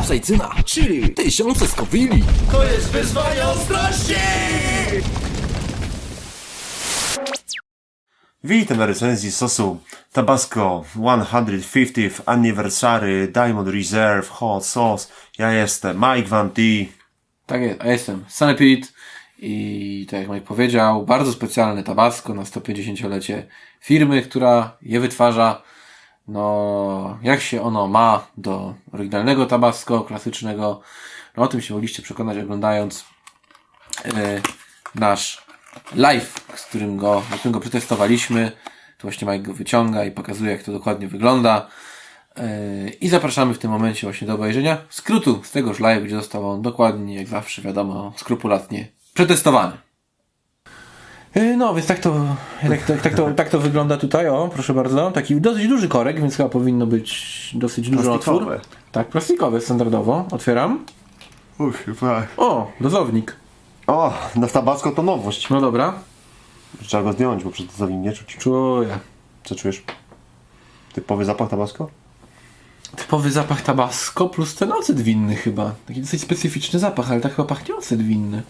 kapsajcyna, chili, tysiące skowili. To jest wyzwanie ostrości! Witam na recenzji sosu Tabasco 150th Anniversary Diamond Reserve Hot Sauce. Ja jestem Mike Van T. Tak jest, a jestem Sanepid i tak jak Mike powiedział, bardzo specjalne Tabasco na 150-lecie firmy, która je wytwarza. No, jak się ono ma do oryginalnego Tabasco, klasycznego, no o tym się mogliście przekonać oglądając e, nasz live, z którym go, na którym go przetestowaliśmy. Tu właśnie Mike go wyciąga i pokazuje, jak to dokładnie wygląda. Yy, I zapraszamy w tym momencie właśnie do obejrzenia skrótu z tegoż live, gdzie został on dokładnie, jak zawsze, wiadomo, skrupulatnie przetestowany. Yy, No, więc tak to, tak, tak, tak, to, tak to wygląda tutaj, o, proszę bardzo. Taki dosyć duży korek, więc chyba powinno być dosyć duży otwór. Plastikowy. Tak, plastikowy standardowo. Otwieram. Uff, tak. O, dozownik. O, na Tabasco to nowość. No dobra. Trzeba go zdjąć, bo przed to nie czuć. Czuję. Co czujesz? Typowy zapach Tabasco? Typowy zapach tabasco plus ten ocet winny chyba. Taki dosyć specyficzny zapach, ale tak chyba pachnie ocet winny.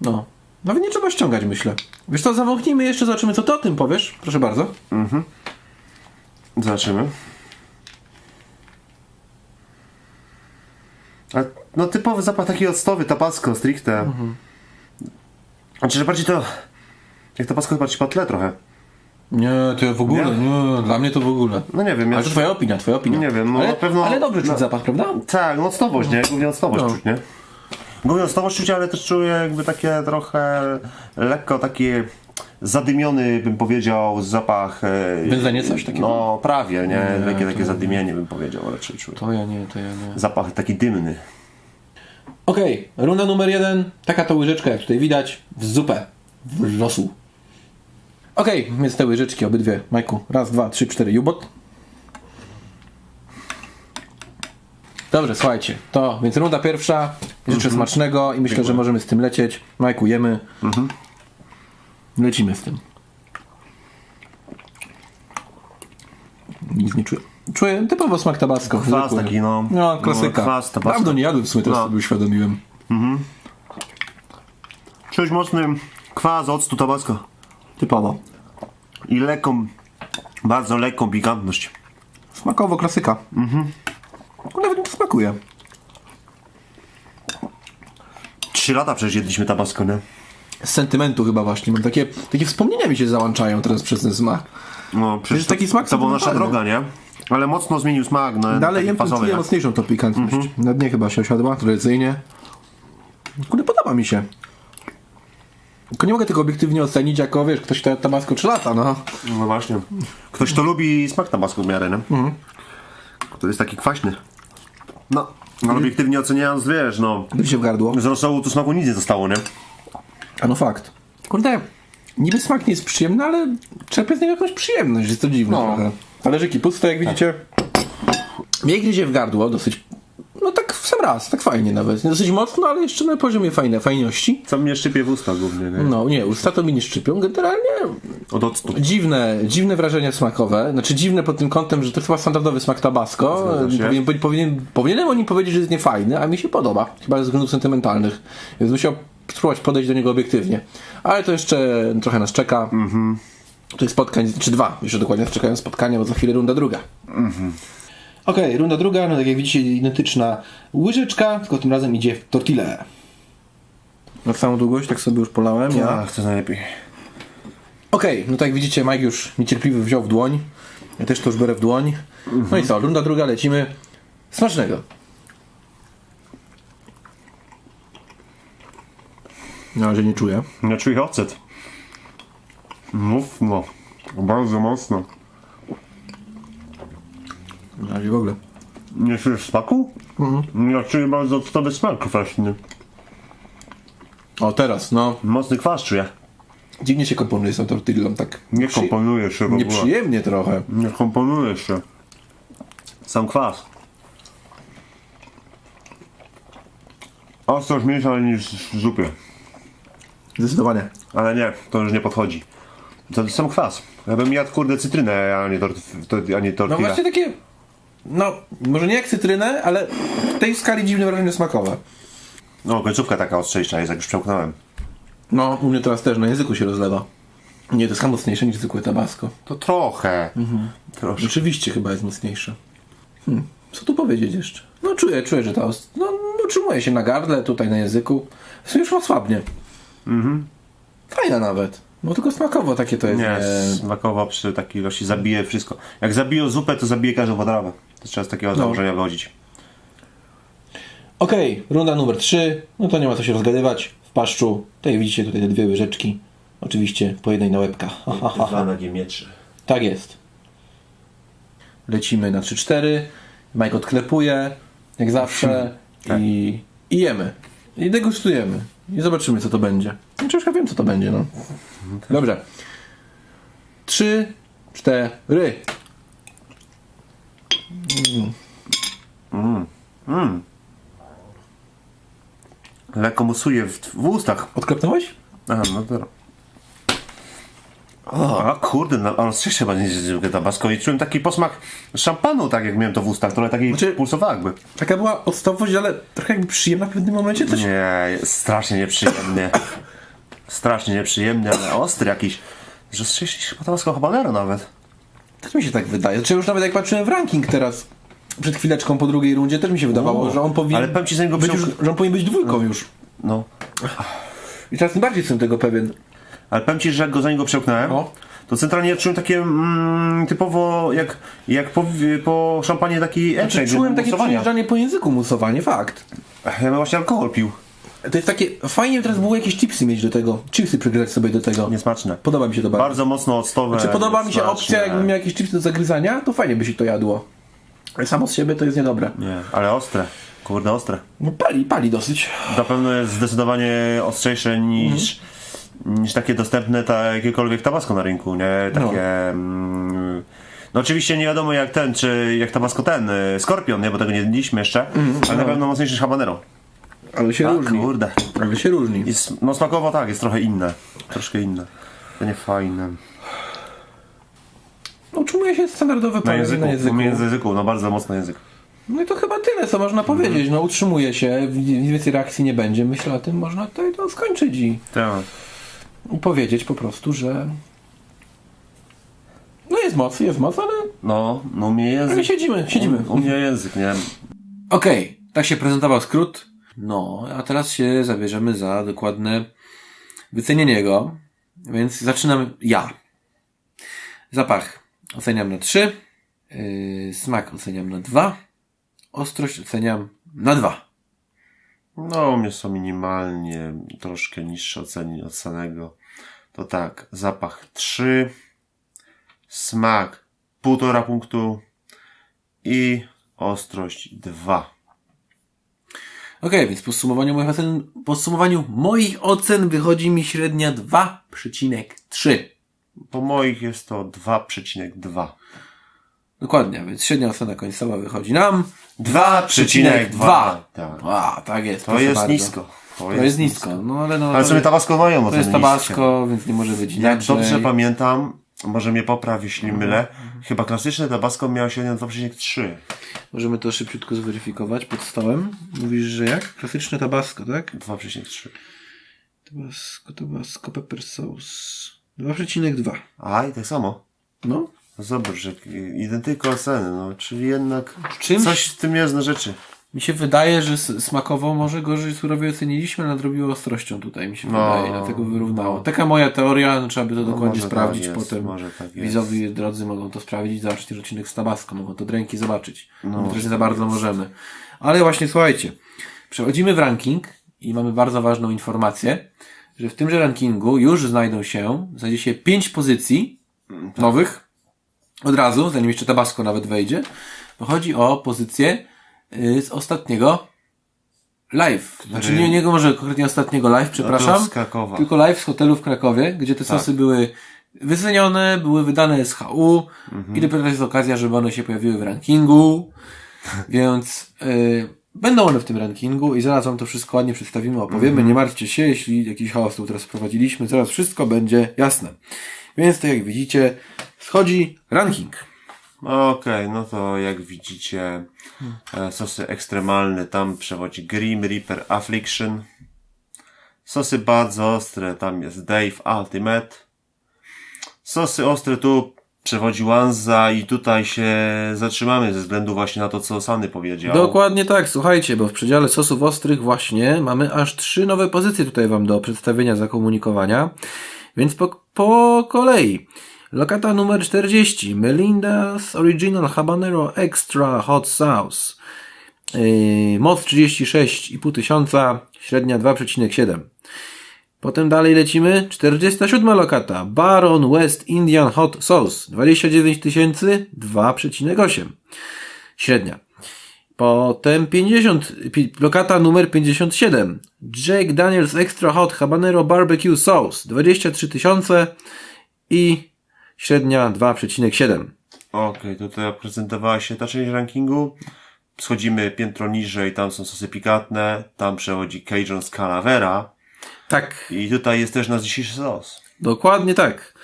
No. Nawet nie trzeba ściągać, myślę. Wiesz co, zawąchnijmy jeszcze, zobaczymy co ty o tym powiesz. Proszę bardzo. Zobaczymy. A, no typowy zapach taki octowy, Tabasco, stricte. Mhm. Znaczy, że bardziej to... Jak Tabasco chyba ci patle trochę. Nie, to w ogóle, Nie? nie, dla mnie to w ogóle. No nie wiem, ja Ale to twoja opinia, twoja opinia. Nie wiem, no ale, na pewno- Ale dobrze czuć no- zapach, prawda? Tak, no octowość, nie? Głównie octowość No. czuć, nie? Głównie octowość czuć, ale też czuję jakby takie trochę lekko takie zadymiony, bym powiedział, zapach... E, Benzenie coś takiego? No, prawie, nie? Nie, takie, takie zadymienie bym powiedział, raczej czuję. To ja nie, to ja nie. Zapach taki dymny. Okej, runda numer jeden. Taka to łyżeczka, jak tutaj widać, w zupę. W losu. Okej, więc te łyżeczki obydwie. Majku, raz, dwa, trzy, cztery, jubot. Dobrze, słuchajcie, to więc runda pierwsza. Życzę smacznego i myślę, że możemy z tym lecieć. Majku, jemy. Lecimy z tym. Nic nie czuję. Czuję typowo smak tabasco. Kwas zwykły. taki, no. No, klasyka. No, kwas tabasco. Dawno nie jadłem w sumie, teraz No. sobie uświadomiłem. Czuć mocny kwas octu Tabasco. Typowo. I lekką, bardzo lekką pikantność. Smakowo klasyka. Mhm. Nawet mi to smakuje. Trzy lata przecież jedliśmy Tabasco, nie? Z sentymentu chyba właśnie. Mam takie, takie wspomnienia mi się załączają teraz przez ten smak. No, przecież taki smak to była nasza droga, nie? Ale mocno zmienił smak. No, Dalej jem, fazowy, czuję nie? mocniejszą tą pikantność. Na dnie chyba się osiadła, tradycyjnie. Kurde, podoba mi się. Tylko nie mogę tego obiektywnie ocenić, jako wiesz, ktoś kto tabasco 3 lata, no. No właśnie. Ktoś to lubi smak Tabasco w miarę, nie? Który jest taki kwaśny. No, ale obiektywnie oceniając, wiesz, no, Gdy się w gardło. z rosołu tu smaku nic nie zostało, nie? A no fakt. Kurde, niby smak nie jest przyjemny, ale czerpię z niego jakąś przyjemność, jest to dziwne No. trochę. Talerzyki puste, jak widzicie. Mnie gryzie w gardło dosyć, w sam raz, tak fajnie nawet. Dosyć mocno, ale jeszcze na poziomie fajne, fajności. Co mnie szczypie w usta głównie, nie? No nie, usta to mi nie szczypią. Generalnie Od octu. dziwne, dziwne wrażenia smakowe. Znaczy dziwne pod tym kątem, że to chyba standardowy smak tabasco. Powinien, powinien, powinienem o nim powiedzieć, że jest niefajny, a mi się podoba. Chyba ze względów sentymentalnych. Więc musiał spróbować podejść do niego obiektywnie. Ale to jeszcze trochę nas czeka. Mhm. Tych spotkań, czy dwa, jeszcze dokładnie czekają spotkania, bo za chwilę runda druga. Okej, runda druga, no tak jak widzicie, identyczna łyżeczka, tylko tym razem idzie w tortillę. Na całą długość tak sobie już polałem. Ja. Ach, to najlepiej. Okej, no tak jak widzicie, Mike już niecierpliwy wziął w dłoń. Ja też to już biorę w dłoń. No i co, runda druga, lecimy. Smacznego. Na razie nie czuję. Ja czuję ocet. Mocno. Bardzo mocno. Razie w ogóle. Nie czujesz smaku? Ja czuję bardzo octowy smak kwaśny. O, teraz, no. Mocny kwas czuję. Dziwnie się komponuje z tą tortillą, tak. Nie przy- komponuje się w ogóle. Nieprzyjemnie trochę. Nie komponuje się. Sam kwas. Ostrość mniejsza niż w zupie. Zdecydowanie. Ale nie, to już nie podchodzi. To sam kwas. Ja bym jadł kurde cytrynę, a nie, tort, to, a nie No tortilla. właśnie takie no, może nie jak cytrynę, ale w tej skali dziwne wrażenie smakowe. No, końcówka taka ostrzejsza jest, jak już przełknąłem. No, u mnie teraz też na języku się rozlewa. Nie, to jest chyba mocniejsze niż zwykłe tabasco. To trochę. Troszkę. Rzeczywiście chyba jest mocniejsze. Hmm. Co tu powiedzieć jeszcze? No czuję, czuję, że ta ost... no, utrzymuje się na gardle, tutaj na języku. W sumie już ma słabnie. Mhm. Fajna nawet. No tylko smakowo takie to jest. Nie, e, smakowo przy takiej ilości zabije wszystko. Jak zabiją zupę, to zabije każdą wodrawę. To trzeba z takiego założenia wychodzić. Okej, runda numer 3. No to nie ma co się rozgadywać. W paszczu. Tutaj widzicie tutaj te dwie łyżeczki. Oczywiście po jednej na łebka. Ha, ha, ha. Dwa na giemietrze. Tak jest. Lecimy na 3-4. Mike odklepuje, jak zawsze. I, I jemy. I degustujemy. I zobaczymy, co to będzie. Znaczy, ja wiem, co to będzie, no. Dobrze. 3, 4. Lekko musuje w, w ustach. Odklepnąłeś? Aha, no to. A kurde, no, ale coś chyba nie jest tabasco i czułem taki posmak szampanu, tak jak miałem to w ustach, trochę taki Znaczy- jakby. Taka była podstawowość, ale trochę jakby przyjemna w pewnym momencie. Coś... Nie, strasznie nieprzyjemny. strasznie nieprzyjemny, ale ostry jakiś. Że niż chyba tabasco habanero nawet. Też mi się tak wydaje. Znaczy już nawet jak patrzyłem w ranking teraz, przed chwileczką po drugiej rundzie, też mi się wydawało, O, że on powinien ale powiem ci, zanim go być już, że on powinien być dwójką już. No. I teraz tym bardziej jestem tego pewien. Ale powiem ci, że jak go za niego przełknąłem, No. to centralnie ja czułem takie mm, typowo jak, jak po, po szampanie taki Znaczy, czułem takie przejeżdżanie po języku, musowanie, fakt. Ja bym właśnie alkohol pił. To jest takie, fajnie teraz było jakieś chipsy mieć do tego, chipsy przygryzać sobie do tego. Niesmaczne. Podoba mi się to bardzo. Bardzo mocno octowe. Czy podoba mi się smaczne. opcja, jakbym miał jakieś chipsy do zagryzania, to fajnie by się to jadło. Ale samo z siebie to jest niedobre. Nie, ale ostre. Kurde, ostre. No pali, pali dosyć. Na pewno jest zdecydowanie ostrzejsze niż, niż takie dostępne ta, jakiekolwiek tabasco na rynku, nie? Takie... Mm, no oczywiście nie wiadomo jak ten, czy jak tabasco ten, y, Skorpion, nie? Bo tego nie jedliśmy jeszcze, ale na pewno mocniejszy niż habanero. Ale się A, różni. kurde. Ale się różni. Jest, no smakowo tak, jest trochę inne. Troszkę inne. To nie fajne. No, utrzymuje się standardowe Na języku, na języku. między języku, no bardzo mocno język. No i to chyba tyle, co można powiedzieć. No utrzymuje się, nic więcej reakcji nie będzie. Myślę o tym, można tutaj to skończyć i Tak. i powiedzieć po prostu, że no jest moc, jest moc, ale, No, no u mnie ale język. siedzimy, siedzimy. U mnie język, nie? Okej, tak się prezentował skrót. No, a teraz się zabierzemy za dokładne wycenienie go. Więc zaczynam ja. Zapach oceniam na 3. Yy, smak oceniam na 2. Ostrość oceniam na 2. No, u mnie są minimalnie troszkę niższe oceny od samego. To tak, zapach 3, smak 1,5 punktu i ostrość 2. Okej, więc w podsumowaniu moich ocen, podsumowaniu moich ocen wychodzi mi średnia 2,3. Po moich jest to 2,2. Dokładnie, więc średnia ocena końcowa wychodzi nam 2,2. Tak. A, tak jest. To jest bardzo. nisko. To jest nisko. No ale no. Ale to, sobie Tabasco mają to jest. Tabasco, więc nie może być Jak inaczej. dobrze pamiętam, może mnie popraw, jeśli Mhm. mylę, chyba klasyczne Tabasco miało średnią 2,3. Możemy to szybciutko zweryfikować pod stołem. Mówisz, że jak? Klasyczne Tabasco, tak? 2,3. Tabasco, Tabasco, pepper sauce. 2,2. A, i tak samo. No. No Zobacz, że identyko oceny, no, czyli jednak Czymś- coś w tym jest na rzeczy. Mi się wydaje, że smakowo może gorzej surowie oceniliśmy, ale nadrobiło ostrością tutaj, mi się No, wydaje, dlatego wyrównało. Taka moja teoria, no, trzeba by to dokładnie może tak sprawdzić jest, potem. może tak jest. Widzowie drodzy mogą to sprawdzić, zobaczyć też odcinek z Tabasco, mogą to od ręki zobaczyć. No, My też nie za bardzo możemy. Ale właśnie słuchajcie, przechodzimy w ranking i mamy bardzo ważną informację, że w tymże rankingu już znajdą się, znajdzie się pięć pozycji nowych, od razu, zanim jeszcze Tabasco nawet wejdzie, bo chodzi o pozycję z ostatniego live. Znaczy nie, nie może konkretnie ostatniego live, przepraszam. z Krakowa. Tylko live z hotelu w Krakowie, gdzie te sosy były wycenione, były wydane z HU i dopiero jest okazja, żeby one się pojawiły w rankingu. Więc y, będą one w tym rankingu i zaraz wam to wszystko ładnie przedstawimy, opowiemy. Nie martwcie się, jeśli jakiś chaos tu teraz wprowadziliśmy, zaraz wszystko będzie jasne. Więc tak jak widzicie, schodzi ranking. Okej, no to jak widzicie, e, sosy ekstremalne, tam przewodzi Grim Reaper Affliction. Sosy bardzo ostre, tam jest Dave Ultimate. Sosy ostre tu przewodzi Wanza i tutaj się zatrzymamy ze względu właśnie na to, co Sany powiedział. Dokładnie tak, słuchajcie, bo w przedziale sosów ostrych właśnie mamy aż trzy nowe pozycje tutaj Wam do przedstawienia, zakomunikowania. Więc po, po kolei. Lokata numer 40. Melinda's Original Habanero Extra Hot Sauce. Yy, moc 36,5 tysiąca, średnia 2,7. Potem dalej lecimy. 47 lokata. Baron West Indian Hot Sauce. 29 tysięcy, 2,8. Średnia. Potem 50, pi- lokata numer 57. Jack Daniels Extra Hot Habanero Barbecue Sauce. 23 tysiące i średnia 2,7. Okej, tutaj prezentowała się ta część rankingu. Schodzimy piętro niżej, tam są sosy pikantne, tam przechodzi Cajun z Calavera Tak, i tutaj jest też nasz dzisiejszy sos. dokładnie tak.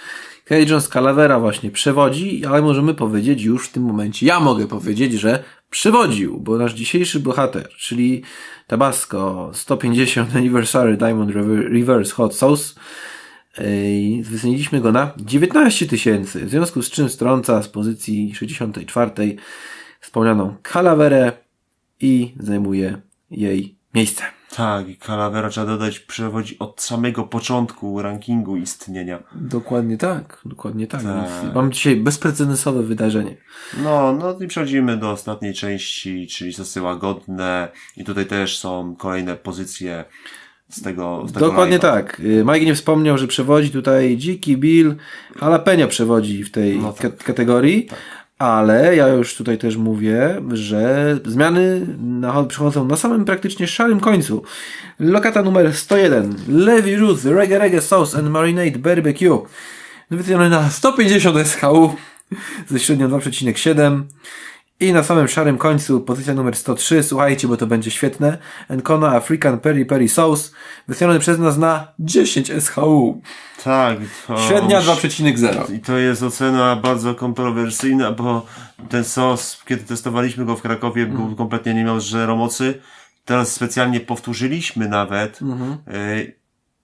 Cajun z Calavera właśnie przewodzi, ale możemy powiedzieć już w tym momencie, ja mogę powiedzieć, że przewodził, bo nasz dzisiejszy bohater, czyli Tabasco 150 Anniversary Diamond Rever- Reverse Hot Sauce, Wyceniliśmy go na 19 tysięcy, w związku z czym strąca z pozycji 64 wspomnianą Calaverę i zajmuje jej miejsce. Tak, i Calavera trzeba dodać, przewodzi od samego początku rankingu istnienia. Dokładnie tak, dokładnie tak. Tak. Mam dzisiaj bezprecedensowe wydarzenie. No, no i przechodzimy do ostatniej części, czyli sosy łagodne i tutaj też są kolejne pozycje z tego, z tego Dokładnie live'a. tak. Y, Mike nie wspomniał, że przewodzi tutaj Dziki Bill, Jalapeno przewodzi w tej No tak. ka- kategorii, ale ja już tutaj też mówię, że zmiany na, przychodzą na samym praktycznie szarym końcu. Lokata numer 101. Levi Ruth Reggae Reggae Sauce and Marinade Barbecue. Wyceniony na 150 SHU ze średnią 2,7. I na samym szarym końcu pozycja numer 103, słuchajcie, bo to będzie świetne. Encona African Peri Peri Sauce, wyceniony przez nas na 10 SHU. Tak. To Średnia już- 2,0. I to jest ocena bardzo kontrowersyjna, bo ten sos, kiedy testowaliśmy go w Krakowie, był kompletnie nie miał zero mocy. Teraz specjalnie powtórzyliśmy nawet. y,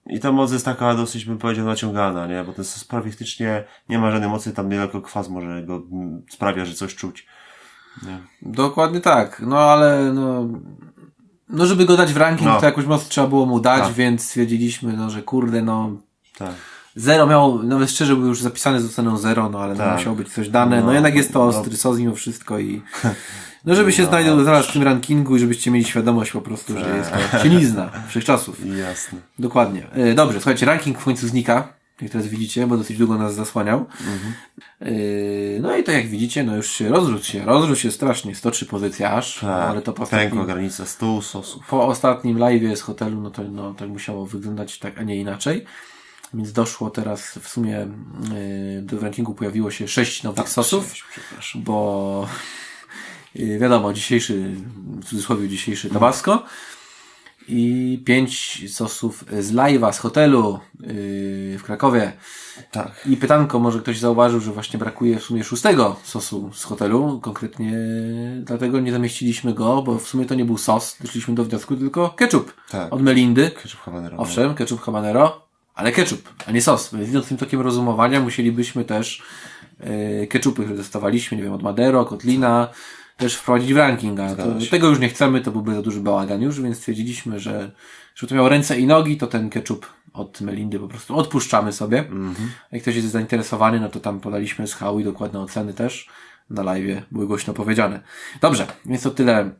I ta moc jest taka dosyć, bym powiedział, naciągana, nie? Bo ten sos praktycznie nie ma żadnej mocy, tam tylko kwas może go mm, sprawia, że coś czuć. Nie? Dokładnie tak. No ale no, no żeby go dać w ranking, No. to jakoś moc trzeba było mu dać, Tak. więc stwierdziliśmy, no, że kurde, no Tak. Zero miał, nawet szczerze był już zapisany z oceną zero, no ale no, Tak. musiało być coś dane. No, No, jednak jest to no. ostry sos mimo wszystko i no żeby się znajdą zaraz w tym rankingu i żebyście mieli świadomość po prostu, że jest to cienizna wszechczasów. Jasne. Dokładnie. E, Dobrze, słuchajcie, ranking w końcu znika, jak teraz widzicie, bo dosyć długo nas zasłaniał. E, No i to jak widzicie, no już się rozrósł się, rozrósł się strasznie, 103 pozycje aż, no, Tak. ale to po ostatnim, granica 100 sosów. po ostatnim live'ie z hotelu, no to no, tak musiało wyglądać tak, a nie inaczej. Więc doszło teraz w sumie yy, do rankingu pojawiło się sześć nowych sosów, Przepraszam. bo yy, wiadomo, dzisiejszy, w cudzysłowie dzisiejszy Tabasco i pięć sosów z live'a z hotelu yy, w Krakowie. Tak. I pytanko, może ktoś zauważył, że właśnie brakuje w sumie szóstego sosu z hotelu, konkretnie dlatego nie zamieściliśmy go, bo w sumie to nie był sos, doszliśmy do wniosku, tylko ketchup Tak. od Melindy. Ketchup habanero. Owszem, ketchup habanero, ale ketchup, a nie sos. Więc idąc tym tokiem rozumowania, musielibyśmy też yy, ketchupy, które testowaliśmy, nie wiem, od Madero, Kotlina, też wprowadzić w ranking, a to, tego już nie chcemy, to byłby za duży bałagan już, więc stwierdziliśmy, że żeby to miało ręce i nogi, to ten ketchup od Melindy po prostu odpuszczamy sobie. Mhm. Jak ktoś jest zainteresowany, no to tam podaliśmy z i dokładne oceny też na live były głośno powiedziane. Dobrze, więc to tyle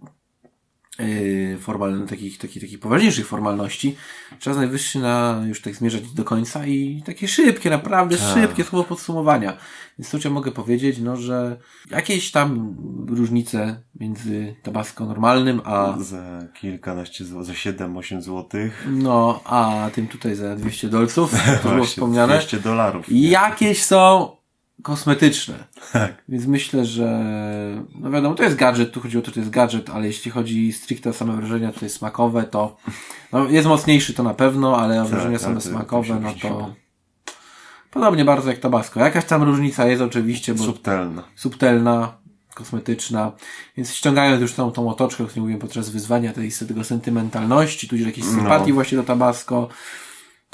yy, formal, takich, takich, takich poważniejszych formalności. Czas najwyższy na już tak zmierzać do końca i takie szybkie, naprawdę szybkie słowo podsumowania. Więc to, co mogę powiedzieć, no, że jakieś tam różnice między tabasco normalnym, a Za kilkanaście zł, za 7-8 złotych. no, a tym tutaj za 200 dolców, to było wspomniane. 200 dolarów. I jakieś są kosmetyczne. Tak. Więc myślę, że no wiadomo, to jest gadżet, tu chodzi o to, to jest gadżet, ale jeśli chodzi stricte o same wrażenia tutaj smakowe, to no, jest mocniejszy to na pewno, ale wrażenia tak, same to smakowe, jakoś no to Podobnie bardzo jak Tabasco. Jakaś tam różnica jest oczywiście, bo Subtelna. subtelna, kosmetyczna. Więc ściągając już tą, tą otoczkę, o której mówiłem podczas wyzwania, tej, tego sentymentalności, tudzież jakiejś sympatii właśnie do Tabasco,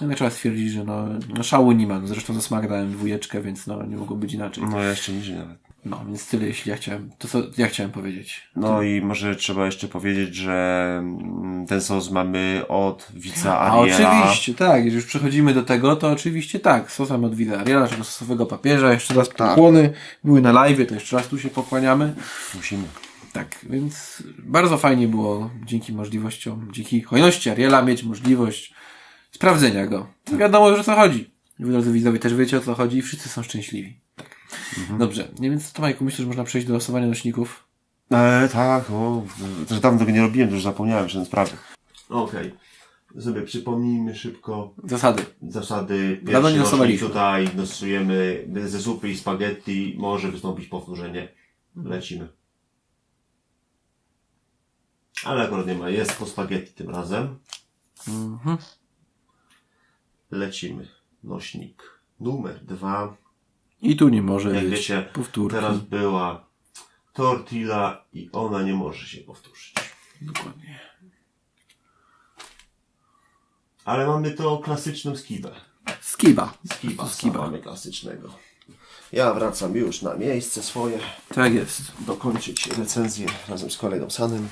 no trzeba stwierdzić, że no, no szału nie ma. No, zresztą za smak dałem dwójeczkę, więc no nie mogło być inaczej. No jeszcze niżej nawet. No, więc tyle, jeśli ja chciałem, to co ja chciałem powiedzieć. No i może trzeba jeszcze powiedzieć, że mm, ten sos mamy od Wica A Ariela. oczywiście, tak, jeżeli już przechodzimy do tego, to oczywiście tak, sosem od Vida Ariela, naszego sosowego papieża, jeszcze raz pokłony, były na live, to jeszcze raz tu się pokłaniamy. Musimy. Tak, więc bardzo fajnie było dzięki możliwościom, dzięki hojności Ariela mieć możliwość sprawdzenia go. Wiadomo już o co chodzi. Wy, drodzy widzowie, też wiecie o co chodzi i wszyscy są szczęśliwi. Tak. Dobrze, nie więc to Majku, myślę, że można przejść do losowania nośników. E, tak, o, że dawno tego nie robiłem, już zapomniałem że sprawy. Okej. Sobie przypomnijmy szybko Zasady. zasady. Dawno nie losowaliśmy. tutaj losujemy ze zupy i spaghetti. Może wystąpić powtórzenie. Lecimy. Ale akurat nie ma. Jest po spaghetti tym razem. Mhm. Lecimy. Nośnik numer dwa. I tu nie może Jak być wiecie, powtórki. teraz była tortilla i ona nie może się powtórzyć. Dokładnie. Ale mamy to klasyczną skibę. Skiba. Skiba, Skiba. mamy klasycznego. Ja wracam już na miejsce swoje. Tak jest. Dokończyć recenzję razem z kolegą Sanem.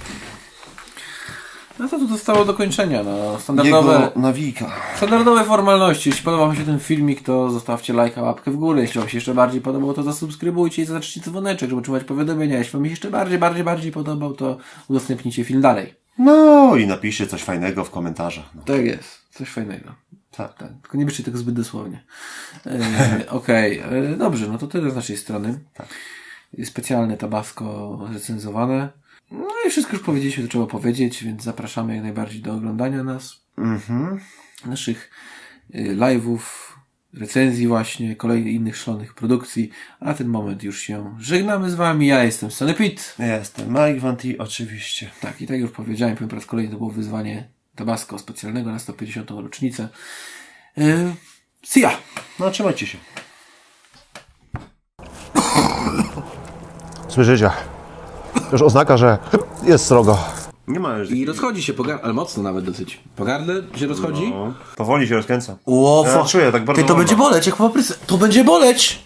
No to tu zostało do kończenia. No, standardowe, Jego nawika. standardowe formalności. Jeśli podobał Wam się ten filmik, to zostawcie lajka, łapkę w górę. Jeśli Wam się jeszcze bardziej podobał, to zasubskrybujcie i zaznaczcie dzwoneczek, żeby otrzymać powiadomienia. Jeśli Wam się jeszcze bardziej, bardziej, bardziej podobał, to udostępnijcie film dalej. No i napiszcie coś fajnego w komentarzach. No. Tak jest. Coś fajnego. Tak. Tak, tylko nie bierzcie tego zbyt dosłownie. E, Okej, e, dobrze, no to tyle z naszej strony. Specjalne tabasco recenzowane. No i wszystko już powiedzieliśmy, co trzeba powiedzieć, więc zapraszamy jak najbardziej do oglądania nas, Mhm. naszych y, live'ów, recenzji właśnie, kolejnych innych szalonych produkcji. A na ten moment już się żegnamy z Wami. Ja jestem Sanepit. Ja jestem Mike Vanti, oczywiście. Tak, i tak już powiedziałem, powiem po raz kolejny, to było wyzwanie Tabasco specjalnego na 150. rocznicę. Yy, see ya! No trzymajcie się. Słyszycie? To już oznaka, że jest srogo. Nie ma już... I rozchodzi się, pogar- ale mocno nawet dosyć. Pogardle się rozchodzi? No, powoli się rozkręca. O, Ja czuję tak bardzo Ty, to wolno. będzie boleć, jak po. To będzie boleć!